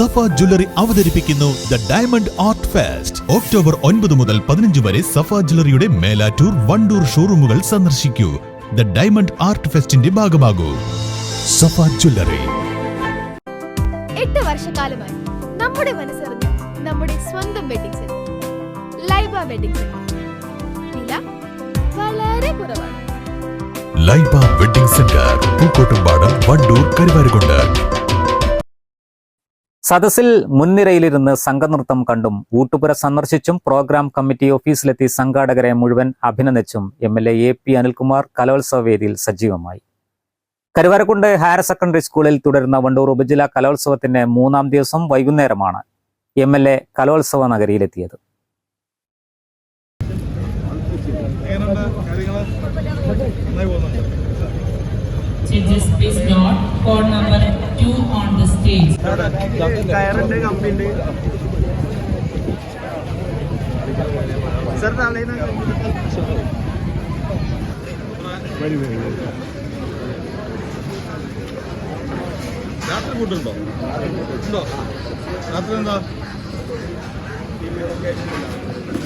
സഫ jewellery അവതരിപ്പിക്കുന്നു the diamond art fest. October ഒൻപത് മുതൽ പതിനഞ്ച് വരെ സഫ ജ്വല്ലറിയുടെ മേലാറ്റൂർ വണ്ടൂർ ഷോറൂമുകൾ സന്ദർശിക്കൂ. ദ ഡയമണ്ട് ആർട്ട് ഫെസ്റ്റിന്റെ ഭാഗമാകൂ. സഫ ജ്വല്ലറി. എട്ട് വർഷക്കാലമായി നമ്മുടെ മനസ്സറിഞ്ഞ നമ്മുടെ സ്വന്തം wedding centre Laiba wedding centre വില വളരെ കുറവാണ്. Laiba wedding centre Pookkottumpadam Wandoor Karuvarakundu. സദസ്സിൽ മുൻനിരയിലിരുന്ന് സംഘനൃത്തം കണ്ടും ഊട്ടുപുര സന്ദർശിച്ചും പ്രോഗ്രാം കമ്മിറ്റി ഓഫീസിലെത്തി സംഘാടകരെ മുഴുവൻ അഭിനന്ദിച്ചും M L A A P Anilkumar കലോത്സവ വേദിയിൽ സജീവമായി. കരുവാരക്കുണ്ട് ഹയർ സെക്കൻഡറി സ്കൂളിൽ തുടരുന്ന വണ്ടൂർ ഉപജില്ലാ കലോത്സവത്തിന്റെ മൂന്നാം ദിവസം വൈകുന്നേരമാണ് എം എൽ എ കലോത്സവ നഗരിയിലെത്തിയത്. എങ്ങനെയുണ്ട് കാര്യങ്ങൾ? നോട്ട് പോകുന്നുണ്ട്. കയറുണ്ട് കമ്പിണ്ട് സാർ വരി രാത്രി കൂട്ടുണ്ടോ ഉണ്ടോ രാത്രി എന്താ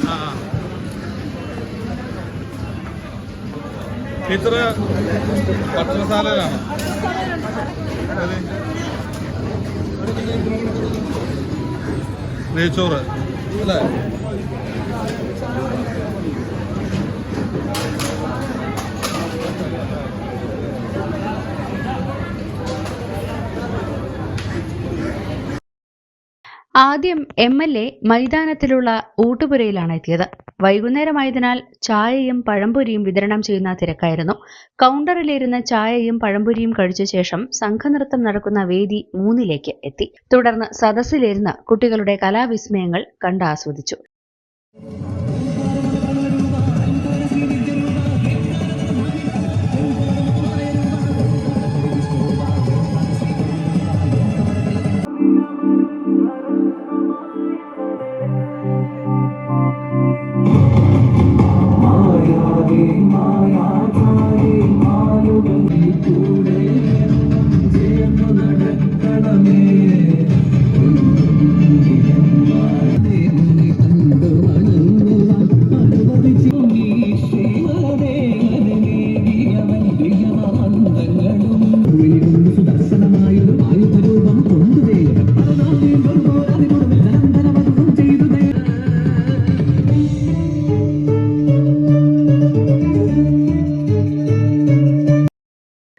ആ. ടീച്ചറ് ഭക്ഷണശാലയിലാണ് ഏത്? നെയ്ച്ചോറ് അല്ലേ? ആദ്യം എം എൽ എ മൈതാനത്തിലുള്ള ഊട്ടുപുരയിലാണ് എത്തിയത് വൈകുന്നേരമായതിനാൽ ചായയും പഴംപൊരിയും വിതരണം ചെയ്യുന്ന തിരക്കായിരുന്നു. കൗണ്ടറിലിരുന്ന് ചായയും പഴംപൊരിയും കഴിച്ച ശേഷം സംഘനൃത്തം നടക്കുന്ന വേദി മൂന്നിലേക്ക് എത്തി. തുടർന്ന് സദസ്സിലിരുന്ന് കുട്ടികളുടെ കലാവിസ്മയങ്ങൾ കണ്ടാസ്വദിച്ചു Amen.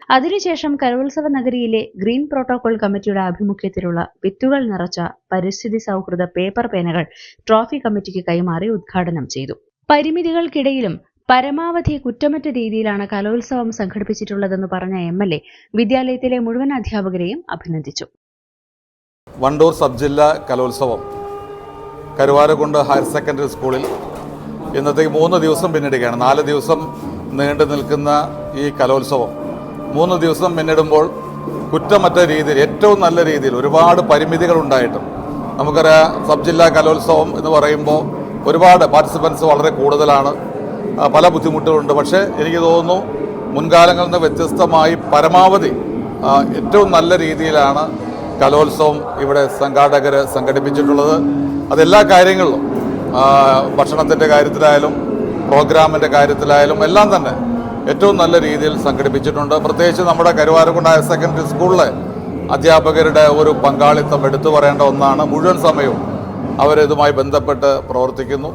അതിനുശേഷം കലോത്സവ നഗരിയിലെ ഗ്രീൻ പ്രോട്ടോകോൾ കമ്മിറ്റിയുടെ ആഭിമുഖ്യത്തിലുള്ള വിത്തുകൾ നിറച്ച പരിസ്ഥിതി സൗഹൃദ പേപ്പർ പേനകൾ ട്രോഫി കമ്മിറ്റിക്ക് കൈമാറി ഉദ്ഘാടനം ചെയ്തു. പരിമിതികൾക്കിടയിലും പരമാവധി കുറ്റമറ്റ രീതിയിലാണ് കലോത്സവം സംഘടിപ്പിച്ചിട്ടുള്ളതെന്ന് പറഞ്ഞ എം എൽ എ വിദ്യാലയത്തിലെ മുഴുവൻ അധ്യാപകരെയും അഭിനന്ദിച്ചു. വണ്ടൂർ സബ് ജില്ലാ കലോത്സവം കരുവാരക്കുണ്ട് ഹയർ സെക്കൻഡറി സ്കൂളിൽ ഇന്നത്തേക്ക് മൂന്ന് ദിവസം പിന്നിടുകയാണ്. നാല് ദിവസം നീണ്ടു നിൽക്കുന്ന ഈ കലോത്സവം മൂന്ന് ദിവസം പിന്നിടുമ്പോൾ കുറ്റമറ്റ രീതിയിൽ ഏറ്റവും നല്ല രീതിയിൽ ഒരുപാട് പരിമിതികൾ ഉണ്ടായിട്ടും. നമുക്കറിയാം സബ് ജില്ലാ കലോത്സവം എന്ന് പറയുമ്പോൾ ഒരുപാട് പാർട്ടിസിപ്പൻസ് വളരെ കൂടുതലാണ്. പല ബുദ്ധിമുട്ടുകളുണ്ട്. പക്ഷേ എനിക്ക് തോന്നുന്നു മുൻകാലങ്ങളിൽ നിന്ന് വ്യത്യസ്തമായി പരമാവധി ഏറ്റവും നല്ല രീതിയിലാണ് കലോത്സവം ഇവിടെ സംഘാടകർ സംഘടിപ്പിച്ചിട്ടുള്ളത്. അതെല്ലാ കാര്യങ്ങളിലും ഭക്ഷണത്തിന്റെ കാര്യത്തിലായാലും പ്രോഗ്രാമിന്റെ കാര്യത്തിലായാലും എല്ലാം തന്നെ ഏറ്റവും നല്ല രീതിയിൽ സംഘടിപ്പിച്ചിട്ടുണ്ട്. പ്രത്യേകിച്ച് നമ്മുടെ കരുവാരക്കുണ്ട് ഹയർ സെക്കൻഡറി സ്കൂളിലെ അധ്യാപകരുടെ ഒരു പങ്കാളിത്തം എടുത്തു പറയേണ്ട ഒന്നാണ്. മുഴുവൻ സമയവും അവരിതുമായി ബന്ധപ്പെട്ട് പ്രവർത്തിക്കുന്നു.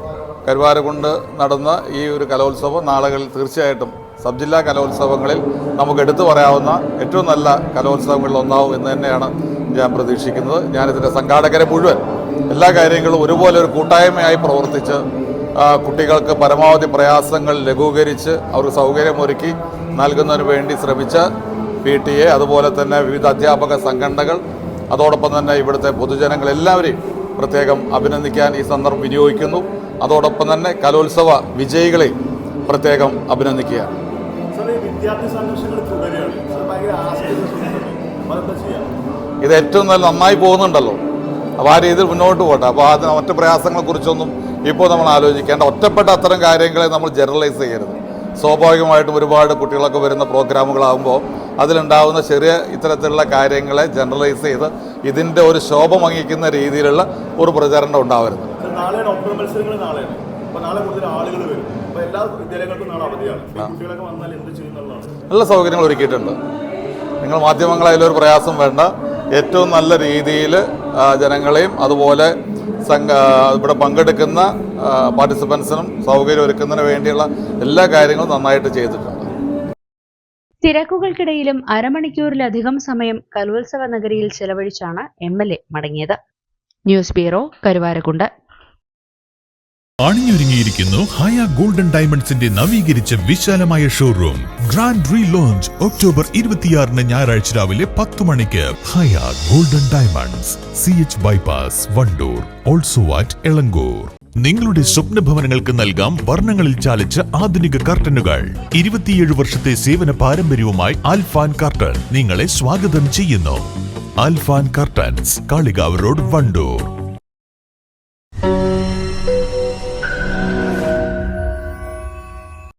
കരുവാരക്കുണ്ട് നടന്ന ഈ ഒരു കലോത്സവം നാളുകളിൽ തീർച്ചയായിട്ടും സബ് ജില്ലാ കലോത്സവങ്ങളിൽ നമുക്ക് എടുത്തു പറയാവുന്ന ഏറ്റവും നല്ല കലോത്സവങ്ങളിൽ ഒന്നാവും എന്ന് തന്നെയാണ് ഞാൻ പ്രതീക്ഷിക്കുന്നത്. ഞാനിതിന്റെ സംഘാടകരെ മുഴുവൻ എല്ലാ കാര്യങ്ങളും ഒരുപോലെ ഒരു കൂട്ടായ്മയായി പ്രവർത്തിച്ച് കുട്ടികൾക്ക് പരമാവധി പ്രയാസങ്ങൾ ലഘൂകരിച്ച് അവർക്ക് സൗകര്യമൊരുക്കി നൽകുന്നതിന് വേണ്ടി ശ്രമിച്ച പി ടി എ അതുപോലെ തന്നെ വിവിധ അധ്യാപക സംഘടനകൾ അതോടൊപ്പം തന്നെ ഇവിടുത്തെ പൊതുജനങ്ങൾ എല്ലാവരെയും പ്രത്യേകം അഭിനന്ദിക്കാൻ ഈ സന്ദർഭം വിനിയോഗിക്കുന്നു. അതോടൊപ്പം തന്നെ കലോത്സവ വിജയികളെ പ്രത്യേകം അഭിനന്ദിക്കുക ഇത് ഏറ്റവും നല്ല നന്നായി പോകുന്നുണ്ടല്ലോ. അപ്പോൾ ആ രീതിയിൽ മുന്നോട്ട് പോട്ടെ. അപ്പോൾ അത് മറ്റു പ്രയാസങ്ങളെക്കുറിച്ചൊന്നും ഇപ്പോൾ നമ്മൾ ആലോചിക്കേണ്ട ഒറ്റപ്പെട്ട അത്തരം കാര്യങ്ങളെ നമ്മൾ ജനറലൈസ് ചെയ്യരുത്. സ്വാഭാവികമായിട്ടും ഒരുപാട് കുട്ടികളൊക്കെ വരുന്ന പ്രോഗ്രാമുകളാകുമ്പോൾ അതിലുണ്ടാവുന്ന ചെറിയ ഇത്തരത്തിലുള്ള കാര്യങ്ങളെ ജനറലൈസ് ചെയ്ത് ഇതിന്റെ ഒരു ശോഭ മങ്ങിക്കുന്ന രീതിയിലുള്ള ഒരു പ്രചാരണം ഉണ്ടാവരുത്. നല്ല സൗകര്യങ്ങൾ ഒരുക്കിയിട്ടുണ്ട്. നിങ്ങൾ മാധ്യമങ്ങളായാലും ഒരു പ്രയാസം വേണ്ട. ഏറ്റവും നല്ല രീതിയിൽ ജനങ്ങളെയും അതുപോലെ ഇവിടെ പങ്കെടുക്കുന്ന പാർട്ടിസിപ്പൻസിനും സൗകര്യം ഒരുക്കുന്നതിന് വേണ്ടിയുള്ള എല്ലാ കാര്യങ്ങളും നന്നായിട്ട് ചെയ്തിട്ടുണ്ട്. തിരക്കുകൾക്കിടയിലും അരമണിക്കൂറിലധികം സമയം കലോത്സവ നഗരിയിൽ ചെലവഴിച്ചാണ് എം എൽ എ മടങ്ങിയത്. ന്യൂസ് ബ്യൂറോ കരുവാരക്കുണ്ട് അണിഞ്ഞൊരുങ്ങിയിരിക്കുന്നു ഹയ ഗോൾഡൻ ഡയമണ്ട്സിന്റെ നവീകരിച്ച വിശാലമായ showroom. Grand re launch October ഇരുപത്തിയാറിന് ഞായറാഴ്ച രാവിലെ പത്ത് മണിക്ക്. Haya golden diamonds C H bypass Wandoor also at Elankur. നിങ്ങളുടെ സ്വപ്ന ഭവനങ്ങൾക്ക് നൽകാം വർണങ്ങളിൽ ചാലിച്ച ആധുനിക കർട്ടനുകൾ. ഇരുപത്തിയേഴ് വർഷത്തെ സേവന പാരമ്പര്യവുമായി ആൽഫാൻ കർട്ടൻ നിങ്ങളെ സ്വാഗതം ചെയ്യുന്നു. Alfan curtains Kalikavu road Wandoor.